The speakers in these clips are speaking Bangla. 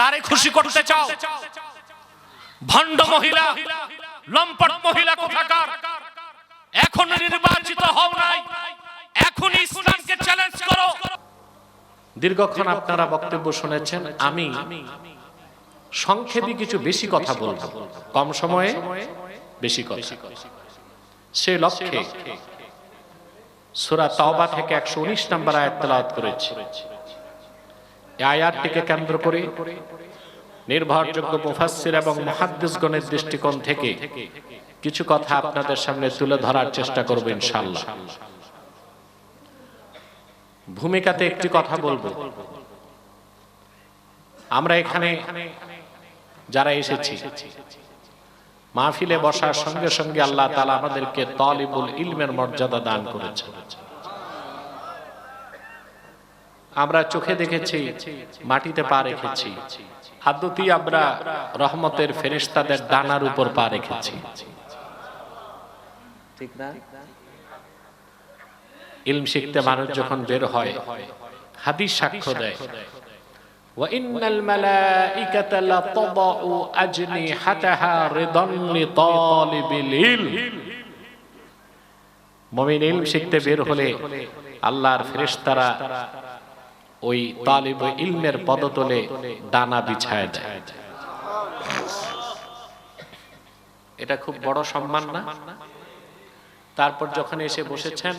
কারে খুশি করতে চাও? ভণ্ড মহিলা, লম্পট মহিলা কোথাকার? এখন নির্বাচিত হও নাই। এখন ইসলামকে চ্যালেঞ্জ করো। দীর্ঘক্ষণ আপনারা বক্তব্য শুনেছেন, আমি সংক্ষেপে কিছু বেশি কথা বলব। কম সময়ে বেশি কথা। সে লক্ষ্যে সূরা তাওবা থেকে একশো উনিশ নম্বর আয়াত তেলাওয়াত করেছি। আয়াতটিকে কেন্দ্র করে নির্ভরযোগ্য মুফাসসির এবং মুহাদ্দিসগণের দৃষ্টিকোণ থেকে কিছু কথা আপনাদের সামনে তুলে ধরার চেষ্টা করব ইনশাআল্লাহ। ভূমিকাতে একটি কথা বলব। আমরা এখানে যারা এসেছি, মাহফিলে বসার সঙ্গে সঙ্গে আল্লাহ তালা আমাদেরকে তলিবুল ইলমের মর্যাদা দান করেছে আমরা চোখে দেখেছি মাটিতে পা রেখেছি আদতি আমরা রহমতের ফেরেশতাদের ডানার উপর পা রেখেছি ঠিক না ইলম শিখতে মানুষ যখন বের হয় হাদিস সাক্ষ্য দেয় وإن الملائكة لتضع أجنحتها رضا لطالب العلم মুমিন ইলম শিখতে বের হলে আল্লাহর ফেরেশতারা ওই তালিব ইলমের পদতলে ডানা বিছায় দেয়। এটা খুব বড় সম্মান না? তারপর যখন এসে বসেছেন,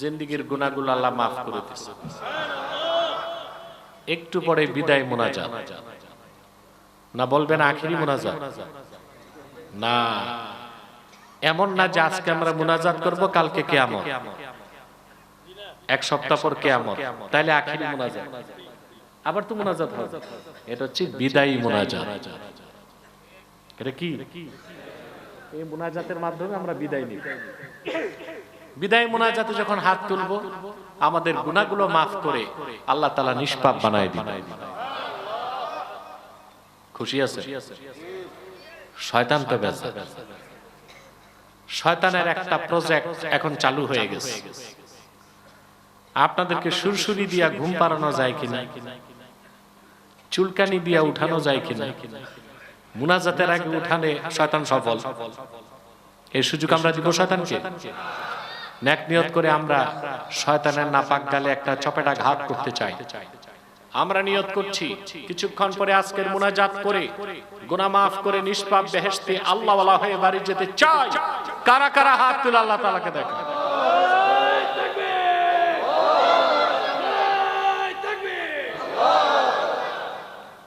জিন্দিগির গুনাহগুলো আল্লাহ মাফ করে একটু পরে বিদায় মোনাজাত। না বলবেন আখিরি মোনাজাত? না। এমন না যে আজকে আমরা মোনাজাত করব, কালকে কেয়ামত। এক সপ্তাহ পর কেয়ামত। তাহলে আখিরি মোনাজাত। আবার তো মোনাজাত হবে। এটা হচ্ছে বিদায়ী মোনাজাত। এটা কি? এই মোনাজাতের মাধ্যমে আমরা বিদায় নিই বিদায় মোনাজাতে যখন হাত তুলবো আমাদের গুণাগুলো মাফ করে আল্লাহ তালা নিষ্পাপ বানায় দিবে। খুশি আছে? শয়তান তো শয়তানের একটা প্রজেক্ট এখন চালু হয়ে গেছে। আপনাদেরকে সুরসুরি দিয়া ঘুম পাড়ানো যায় কিনা? চুলকানি দিয়া উঠানো যায় কিনা? মুনাজাতের আগে উঠানে শয়তান সফল। এই সুযোগ আমরা দিব শয়তানকে। ন্যাক নিয়ত করে আমরা শয়তানের নাপাক গালে একটা চপেটা ঘাত করতে চাই। আমরা নিয়ত করছি কিছুক্ষণ পরে আজকের মুনাজাত করে গুনাহ মাফ করে নিষ্পাপ বেহেশতে আল্লাহওয়ালা হয়ে বাড়ি যেতে চাই। কারা কারা হাত তুলে আল্লাহ তাআলাকে দেখা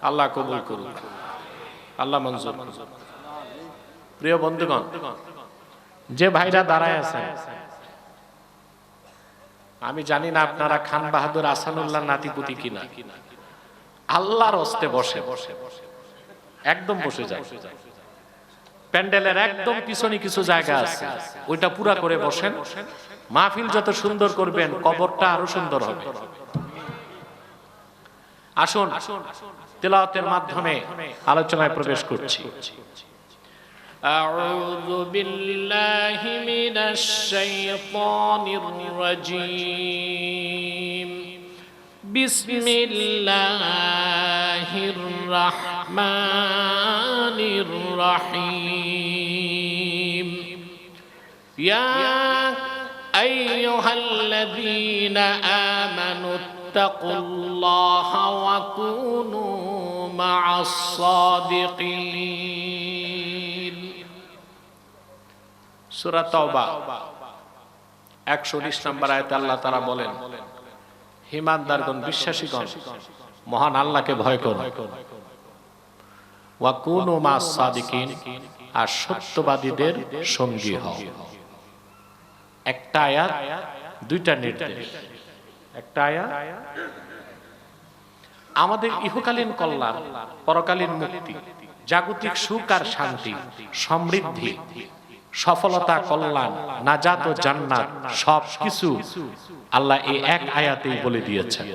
আল্লাহ কবুল করুন আল্লাহ মঞ্জুর প্রিয় বন্ধুগণ, যে ভাইরা দাঁড়ায় আছেন আমি জানি না আপনারা খান বাহাদুর আসানুল্লাহ নাতিপুতি কিনা। আল্লাহর হস্তে বসে। বসে একদম বসে যায়। প্যান্ডেলের একদম পিছনে কিছু জায়গা আছে। ওইটা পুরা করে বসেন। মাহফিল যত সুন্দর করবেন, কবরটা আরও সুন্দর হবে। আসুন আসুন। তেলাওয়াতের মাধ্যমে আলোচনায় প্রবেশ করছি أعوذ بالله من الشيطان الرجيم بسم الله الرحمن الرحيم يا أيها الذين آمنوا اتقوا الله وكونوا مع الصادقين সূরা তওবা 119 নম্বর আয়াতে আল্লাহ তাআলা বলেন হিমানদারগণ বিশ্বাসীগণ মহান আল্লাহকে ভয় করো ওয়া কুনু মাস সাদিকিন আর সত্যবাদীদের সঙ্গী হও একটা আয়াত দুইটা নির্দেশ একটা আয়াত আমাদের ইহকালীন কল্যাণ, পরকালীন মুক্তি, জাগতিক সুখ আর শান্তি, সমৃদ্ধি, সফলতা, কল্যাণ, নাজাত ও জান্নাত সব কিছু আল্লাহ এই এক আয়াতেই বলে দিয়েছেন।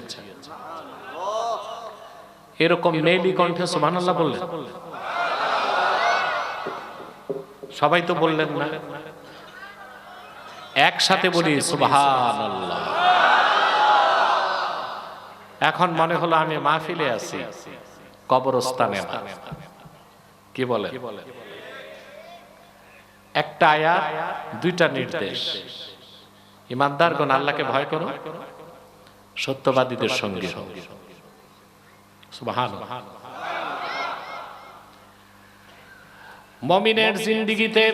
এরকম মেলি কণ্ঠে সুবহানাল্লাহ বললেন? সবাই তো বললেন না। একসাথে বলি সুবহানাল্লাহ। এখন মনে হলো আমি মাহফিলে আছি, কবরস্থানে না। কি বলে? একটা আয়াত, দুইটা নির্দেশ। ইমানদারগণ আল্লাহকে ভয় করো, সত্যবাদীদের সঙ্গে মমিনের জিন্দিগিতে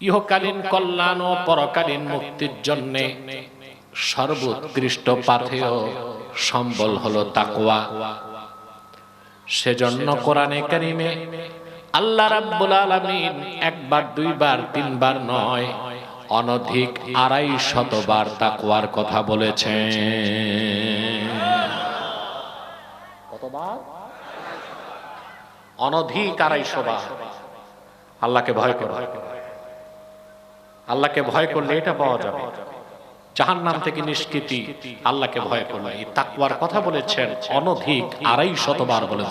ইহকালীন কল্যাণ ও পরকালীন মুক্তির জন্য সর্বোৎকৃষ্ট পাথেয় সম্বল হলো তাকওয়া। সেজন্য কোরআনে কারিমে আল্লাহ রাব্বুল আলামিন একবার দুইবার তিনবার নয় অনধিক আড়াই শতবার তাকওয়ার কথা বলেছেন। কতবার? অনধিক আড়াইশো বার আল্লাহকে ভয় করো। আল্লাহকে ভয় করলে এটা পাওয়া যাবে। জাহান নাম থেকে নিষ্কৃতি আল্লাহকে ভয় করলে। এই তাকওয়ার কথা বলেছেন অনধিক আড়াই শতবার বলেন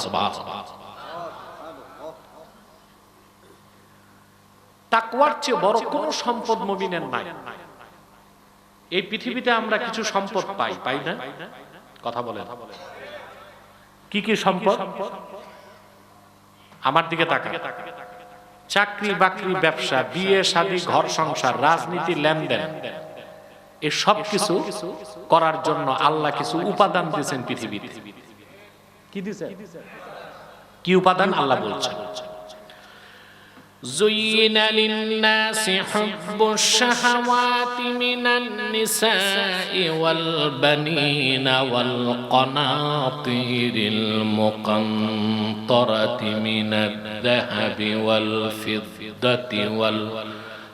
চেয়ে বড় সম্পদ নাই। এই পৃথিবীতে আমরা কিছু সম্পদ পাই পাই না? কথা কি কি সম্পদ? আমার দিকে তাকা চাকরি বাকরি ব্যবসা, বিয়ে, শাদী ঘর সংসার রাজনীতি, লেনদেন। এই সব কিছু করার জন্য আল্লাহ কিছু উপাদান দিয়েছেন পৃথিবীতে কি দিয়েছেন কি উপাদান আল্লাহ বলছেন زين للناس حب الشهوات من النساء والبنين والقناطير المقنطرة من الذهب والفضة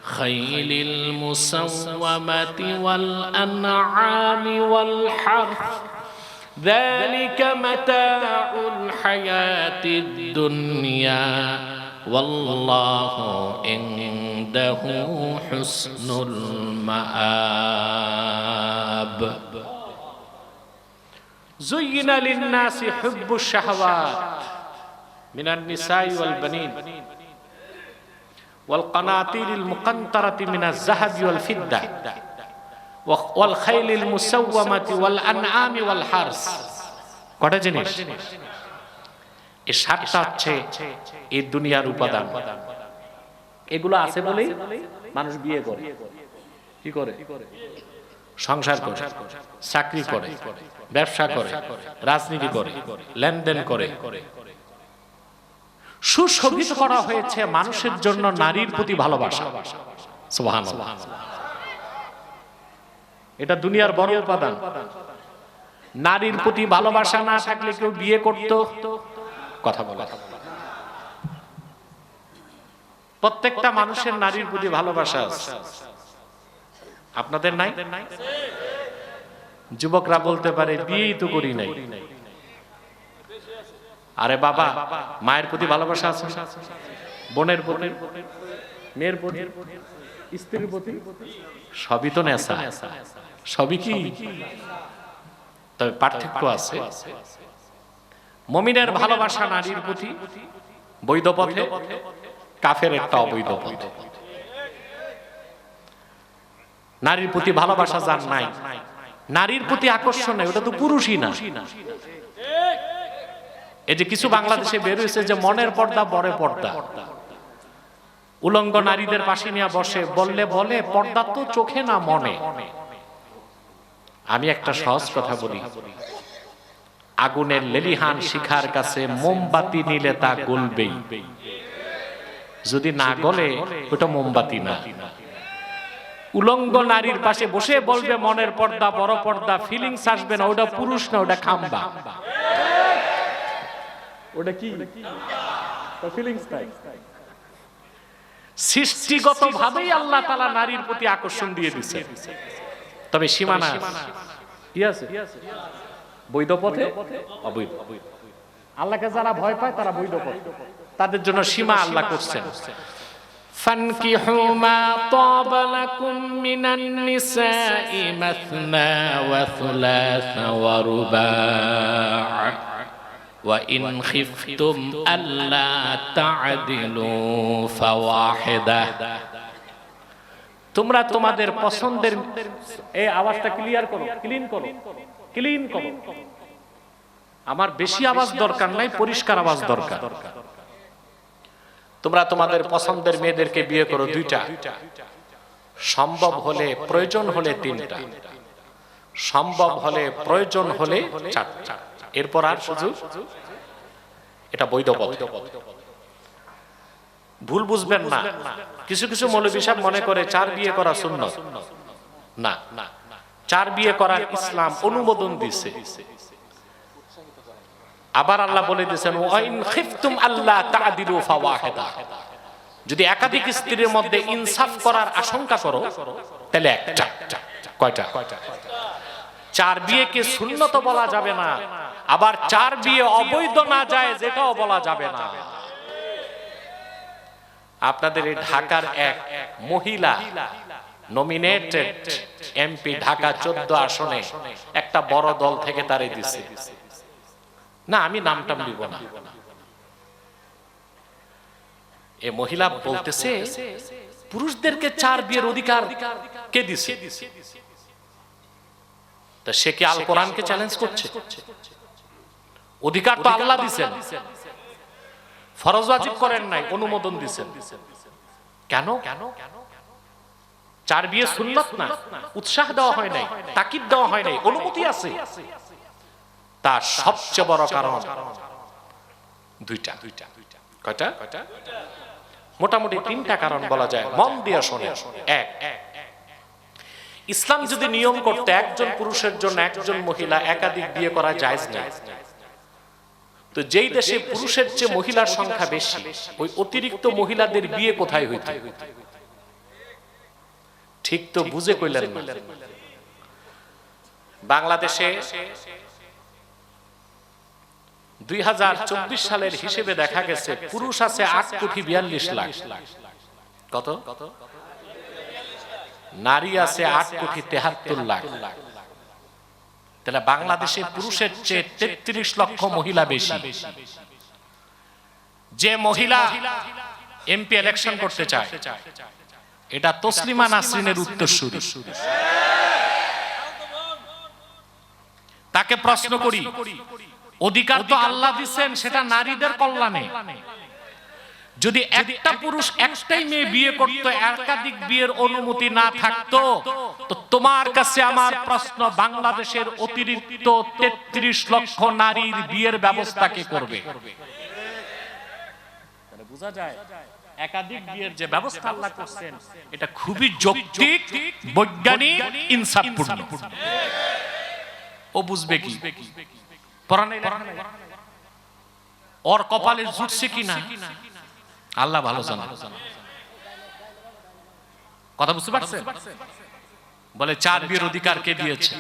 والخيل المسومة والأنعام والحرث. ذلك متاع الحياة الدنيا. والله عنده حسن المآب. زين للناس حب الشهوات من النساء والبنين. ওয়াল কটা জিনিস? এই সাতটা হচ্ছে এই দুনিয়ার উপাদান। এগুলো আছে বলেই মানুষ বিয়ে করে। কি করে? সংসার করে চাকরি করে ব্যবসা করে রাজনীতি করে লেনদেন করে সুশোভিত করা হয়েছে মানুষের জন্য নারীর প্রতি ভালোবাসা। এটা দুনিয়ার বড় উপাদান। নারীর প্রতি ভালোবাসা না থাকলে কেউ বিয়ে করত? কথা বলা। প্রত্যেকটা মানুষের নারীর প্রতি ভালোবাসা আছে। আপনাদের নাই? যুবকরা বলতে পারে বিয়েই তো করি নাই। আরে বাবা, মায়ের প্রতি ভালোবাসা আছে? বোনের প্রতি? মেয়ের প্রতি? স্ত্রীর প্রতি? সবই তো নেশা। সবই কি? তবে পার্থক্য আছে। মমিনের ভালোবাসা নারীর প্রতি, বৈধ পথে, কাফের একটা অবৈধ পথে। নারীর প্রতি ভালোবাসা যার নাই, নারীর প্রতি আকর্ষণ নাই, ওটা তো পুরুষই না। এই যে কিছু বাংলাদেশে বের হয়েছে যে মনের পর্দা, বড় পর্দা। উলঙ্গ নারীদের পাশে নিয়ে বসে, বললে বলে, পর্দা তো চোখে না মনে। আমি একটা সহজ কথা বলি। আগুনের লেলিহান শিখার কাছে মোমবাতি নিলে তা গলবেই। যদি না গলে, ওটা মোমবাতি না। উলঙ্গ নারীর পাশে বসে বলবে, মনের পর্দা, বড় পর্দা ফিলিংস আসবে না, ওটা পুরুষ না, ওটা খাম্বা। ওটা কি ফিলিংস নাই সৃষ্টিগত ভাবেই আল্লাহ তালা নারীর প্রতি আকর্ষণ দিয়ে দিচ্ছে তবে সীমানা আছে। কি আছে বৈধ পথে অবৈধ আল্লাহকে যারা ভয় পায় তারা বৈধ পথে তাদের জন্য সীমা আল্লাহ করছেন فانكحوا ما طاب لكم من النساء مثنى وثلاث ورباع وإن خفتم ألا تعدلوا فواحدة তোমরা তোমাদের পছন্দের এই আওয়াজটা ক্লিয়ার করো ক্লিন করো ক্লিন করো আমার বেশি আওয়াজ দরকার নাই পরিষ্কার আওয়াজ দরকার তোমরা তোমাদের পছন্দের মেয়েদেরকে বিয়ে করো দুইটা সম্ভব হলে প্রয়োজন হলে তিনটা সম্ভব হলে প্রয়োজন হলে চারটা এরপর আর সুযোগ এটা বৈধ পথ ভুল বুঝবেন না। কিছু কিছু মৌলবী সাহেব মনে করে চার বিয়ে করা শূন্য না, চার বিয়ে করার ইসলাম অনুমোদন দিছে। আবার আল্লাহ বলে দিয়েছেন, ওয়াইন খিফতুম আল্লাহ তাআদিলু ফাওয়াহিদা। যদি একাধিক স্ত্রীর মধ্যে ইনসাফ করার আশঙ্কা করো, তাহলে একটা, কয়টা? চার বিয়েকে শূন্যত বলা যাবে না। আবার চার বিয়ে অবৈধ না যায় যেটাও বলা যাবে না। আপনাদের এই ঢাকার এক মহিলা নমিনেটেড এমপি ঢাকা চোদ্দ আসনে একটা বড় দল থেকে তারে দিছে। না আমি নামটাম দিব না। এ মহিলা বলতেছে পুরুষদেরকে চার বিয়ের অধিকার কে দিছে? তা সে কি আল কোরআনকে চ্যালেঞ্জ করছে? অধিকার তো আল্লাহ দিছেন। ফরজ ওয়াজিব করেন নাই অনুমোদন দিছেন। কেন? কেন? চার বিয়ে সুন্নত না উৎসাহ দেওয়া হয় নাই তাকিদ দেওয়া হয় নাই অনুমতি আছে। তার সবচেয়ে বড় কারণ দুইটা। দুইটা কয়টা? মোটামুটি তিনটা কারণ বলা যায়। মন দিয়ে শোনে এক ইসলাম যদি নিয়ম করতে একজন পুরুষের জন্য একজন মহিলা একাধিক বিয়ে করা যায় না তো যেই দেশে পুরুষের চেয়ে মহিলার সংখ্যা বেশি ওই অতিরিক্ত মহিলাদের বিয়ে কোথায় হইতে? ঠিক তো বুঝে কইলেন বাংলাদেশে দুই হাজার চব্বিশ সালের হিসেবে দেখা গেছে পুরুষ আছে আট কোটি বিয়াল্লিশ লাখ। কত? নারী আছে আট কোটি তেহাত্তর লাখ। তাহলে বাংলাদেশে পুরুষের চেয়ে তেত্রিশ লক্ষ মহিলা বেশি। যে মহিলা এমপি ইলেকশন করতে চায়, এটা তসলিমা নাসরিনের উত্তরসূরি। তাকে প্রশ্ন করি, অধিকার তো আল্লাহ দিচ্ছেন, সেটা নারীদের কল্যাণে। যদি একটা পুরুষ একটাই মেয়ে বিয়ে করত, একাধিক বিয়ের অনুমতি না থাকতো, তো তোমার কাছে আমার প্রশ্ন, বাংলাদেশের অতিরিক্ত তেত্রিশ লক্ষ নারীর বিয়ের ব্যবস্থা কে করবে? বোঝা যায়, একাধিক বিয়ের যে ব্যবস্থা আল্লাহ করছেন, এটা খুবই যৌক্তিক, বৈজ্ঞানিক, ইনসাফপূর্ণ। ও বুঝবে কি? কপালে জুটছে কিনা? আল্লাহ ভালো জানা। কথা বুঝতে পারছেন? বলে, চার বিয়ের অধিকার কে দিয়েছে?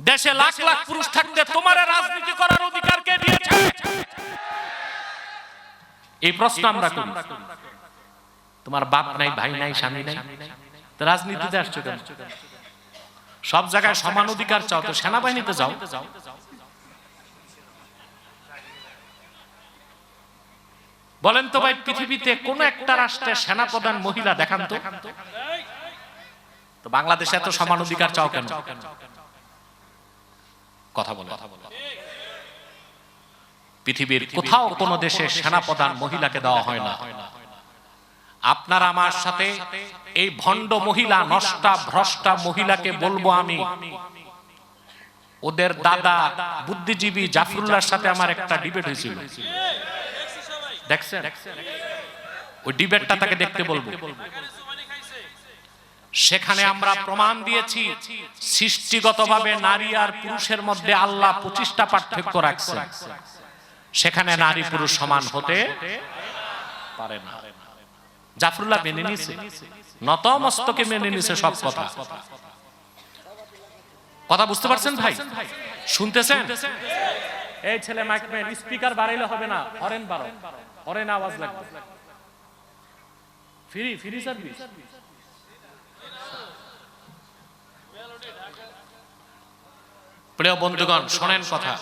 দেশে লাখ লাখ পুরুষ থাকতে তোমার রাজনীতি করার অধিকার কে দিয়েছে? এই প্রশ্ন আমরা করি। তোমার বাপ নাই, ভাই নাই, স্বামী নাই? রাজনীতিতে আসছো কেন? সব জায়গায় সমান অধিকার চাও তো সেনাবাহিনীতে যাও। বলেন তো ভাই, পৃথিবীতে কোন একটা রাষ্ট্রের সেনাপ্রধান মহিলা দেখান তো। তো বাংলাদেশে এত সমান অধিকার চাও কেন? কথা বলে। পৃথিবীর কোথাও কোন দেশে সেনাপ্রধান মহিলাকে দেওয়া হয় না। আপনার আমার সাথে এই ভণ্ড মহিলা, নষ্টা, ভ্রষ্টা মহিলাকে বলব আমি। ওদের দাদা বুদ্ধিজীবী জাফরুল্লাহর সাথে আমার একটা ডিবেট হয়েছিল। দেখছেন? ওই ডিবেটটা তাকে দেখতে বলব। সেখানে আমরা প্রমাণ দিয়েছি সৃষ্টিগতভাবে নারী আর পুরুষের মধ্যে আল্লাহ পঁচিশটা পার্থক্য রাখছে। সেখানে নারী পুরুষ সমান হতে পারে না। জাফরুল্লাহ মেনে নিছে। নত মস্তকে মেনে নিছে সব কথা। কথা। বুঝতে পারছেন ভাই? শুনতেছেন? এই ছেলে মাইক স্পিকার বাড়াইলে হবে না হরেন বাড়ো হরেন আওয়াজ লাগবে। ফ্রি ফ্রি সার্ভিস প্রিয় বন্ধুগণ, শোনেন কথা।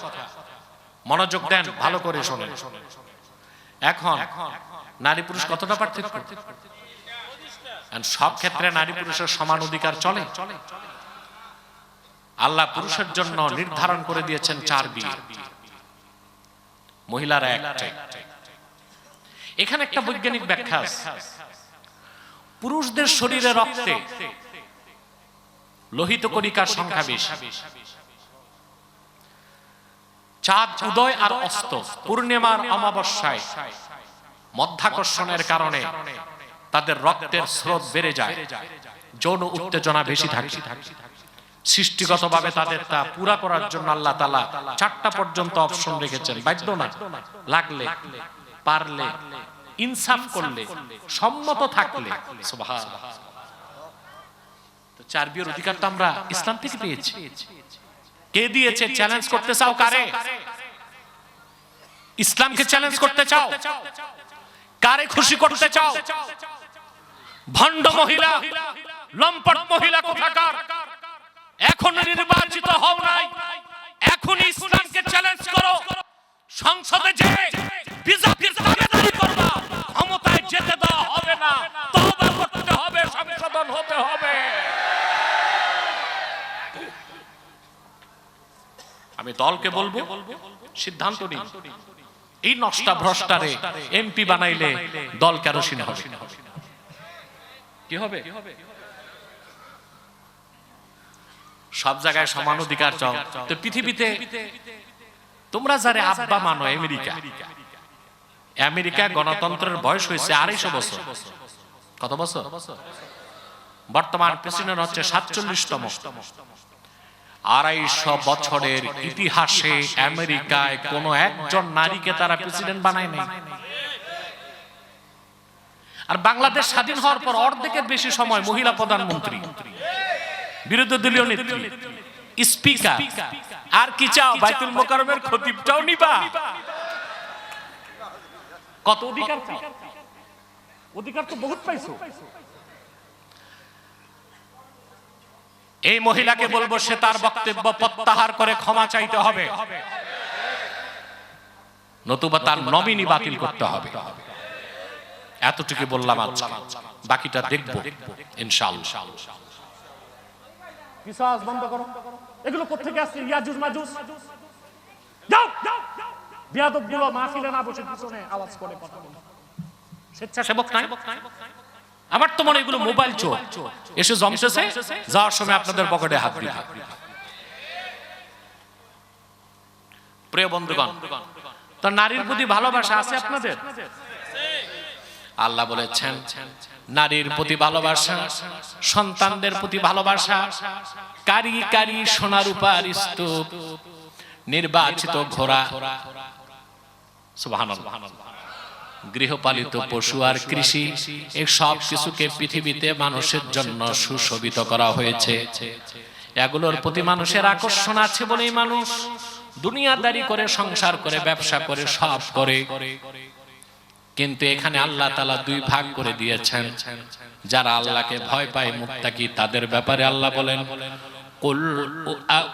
মনোযোগ দেন, ভালো করে শোনেন। এখন নারী পুরুষ কতটা পার্থক্য? সব ক্ষেত্রে নারী পুরুষের সমান অধিকার চলে। আল্লাহ পুরুষের জন্য নির্ধারণ করে দিয়েছেন চার বিয়ে মহিলারা একটাই। এখানে একটা বৈজ্ঞানিক ব্যাখ্যা আছে। পুরুষদের শরীরে রক্তে লোহিত কণিকার সংখ্যা বেশি। চাঁদ উদয় আর অস্ত পূর্ণিমার অমাবস্যায়। মধ্যাকর্ষণের কারণে তাদের রক্তের স্রোত বেড়ে যায়। যৌন উত্তেজনা বেশি থাকে। সৃষ্টিগতভাবে তাদের তা পুরা করার জন্য আল্লাহ তালা চারটা পর্যন্ত অপশন রেখেছেন। বাধ্য না? লাগলে। পারলে ইনসাফ করলে সম্মত থাকলে। তো চার বিয়ের অধিকার তো আমরা ইসলাম থেকে পেয়েছি। কে দিয়েছে? চ্যালেঞ্জ করতে চাও কারে? ইসলামকে চ্যালেঞ্জ করতে চাও? কারে খুশি করতে চাও? ভণ্ড মহিলা লম্পট মহিলা কোথাকার? এখন নির্বাচিত হও নাই। এখন ইসলামকে চ্যালেঞ্জ করো। সংসদে যে বিজেপির দাবিদারি করবা, ক্ষমতায় যেতে দেওয়া হবে না। তওবা করতে হবে, সংশোধন হতে হবে। আমি দলকে বলব, সিদ্ধান্ত নিন। এই নষ্টা ভ্রষ্টারে এমপি বানাইলে দল কেরোসিন হবে। কি হবে? সব জায়গায় সমান অধিকার চাও। তো পৃথিবীতে তোমরা যারে আব্বা মানো আমেরিকা। আমেরিকা গণতন্ত্রের বয়স হয়েছে আড়াইশো বছর। কত বছর? বর্তমান প্রেসিডেন্ট হচ্ছে সাতচল্লিশতম। আড়াইশো বছরের ইতিহাসে আমেরিকায় কোন একজন নারীকে তারা প্রেসিডেন্ট বানায় নাই। আর বাংলাদেশ স্বাধীন হওয়ার পর অর্ধেকের বেশি সময় মহিলা প্রধানমন্ত্রী, বিরোধী দলীয় নেত্রী, স্পিকার আর কি চাও? বাইতুল মোকারমের খতিবটাও নিবা। কত অধিকার চাও? অধিকার তো বহুত পাইছো। এই মহিলাকে বলব সে তার বক্তব্য প্রত্যাহার করে ক্ষমা চাইতে হবে। নতুবা তার নমিনি বাতিল করতে হবে। এতটুকু বললাম আজকে। বাকিটা দেখব ইনশাআল্লাহ। পিসাজ বন্ধ করো। এগুলো কোথেকে আসছে? ইয়াজুজ মাজুজ। যাও! মাহফিলে না বসে পিছনে আওয়াজ করে কথা বলে। স্বেচ্ছাসেবক নাই? আমার তো মনে এগুলো মোবাইল চোর। এসে জমতেছে যাওয়ার সময় আপনাদের পকেটে হাত দিবে। প্রিয় বন্ধুগণ তো নারীর প্রতি ভালোবাসা আছে আপনাদের? আল্লাহ বলেছেন, নারীর প্রতি ভালোবাসা, সন্তানদের প্রতি ভালোবাসা, কারি কারি সোনার উপার স্তূপ, নির্বাচিত ঘোড়া। গৃহপালিত পশু আর কৃষি এই সব কিছুকে পৃথিবীতে মানুষের জন্য সুশোভিত করা হয়েছে। এগুলোর প্রতি মানুষের আকর্ষণ আছে বলেই মানুষ দুনিয়াদারি করে, সংসার করে, ব্যবসা করে, সব করে। কিন্তু এখানে আল্লাহ তালা দুই ভাগ করে দিয়েছেন যারা আল্লাহকে ভয় পায় মুত্তাকি তাদের ব্যাপারে আল্লাহ বলেন قل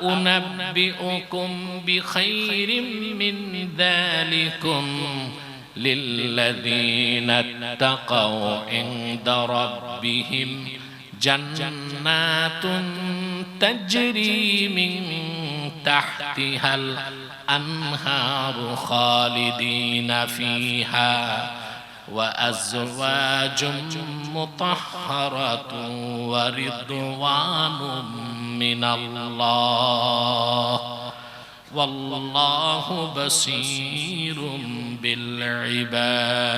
أنبئكم بخير من ذلكم للذين اتقوا عند ربهم جنات تجري من تحتها الأنهار خالدين فيها وأزواج مطهرة ورضوان من الله والله بصير بالعباد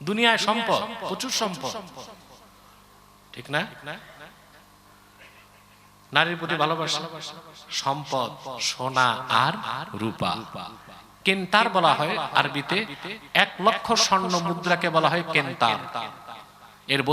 দুনিয়ায় সম্পদ প্রচুর সম্পদ ঠিক না নারীর প্রতি ভালোবাসা সম্পদ সোনা আর রূপা। কেন্তার বলা হয় আরবিতে এক লক্ষ স্বর্ণ মুদ্রাকে বলা হয় কেন্তার। এর বহু